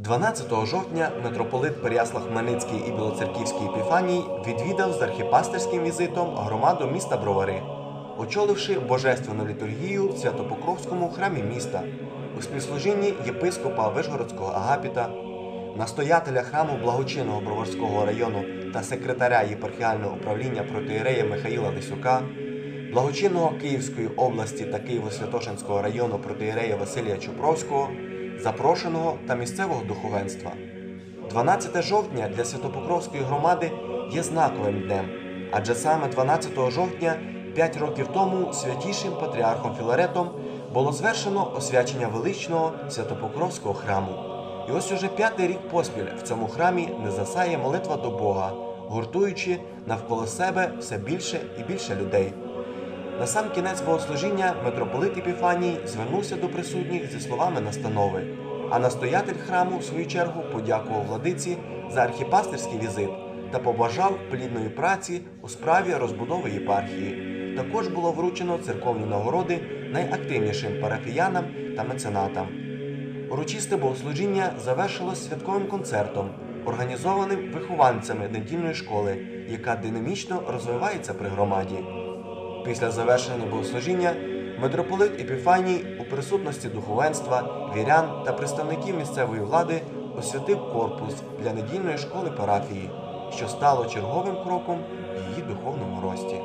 12 жовтня митрополит Переяслав Хмельницький і Білоцерківський Епіфаній відвідав з архіпастерським візитом громаду міста Бровари, очоливши божественну літургію в Святопокровському храмі міста, у співслужінні єпископа Вишгородського Агапіта, настоятеля храму благочинного Броварського району та секретаря єпархіального управління протиєрея Михаїла Лисюка, благочинного Київської області та Києво-Святошинського району протиєрея Василія Чупровського, запрошеного та місцевого духовенства. 12 жовтня для Святопокровської громади є знаковим днем, адже саме 12 жовтня, 5 років тому, святішим патріархом Філаретом було звершено освячення величного Святопокровського храму. І ось уже п'ятий рік поспіль в цьому храмі не засає молитва до Бога, гуртуючи навколо себе все більше і більше людей. На сам кінець богослужіння митрополит Епіфаній звернувся до присутніх зі словами настанови, а настоятель храму, в свою чергу, подякував владиці за архіпастерський візит та побажав плідної праці у справі розбудови єпархії. Також було вручено церковні нагороди найактивнішим парафіянам та меценатам. Урочисте богослужіння завершилось святковим концертом, організованим вихованцями недільної школи, яка динамічно розвивається при громаді. Після завершення богослужіння митрополит Епіфаній у присутності духовенства, вірян та представників місцевої влади освятив корпус для недільної школи парафії, що стало черговим кроком в її духовному рості.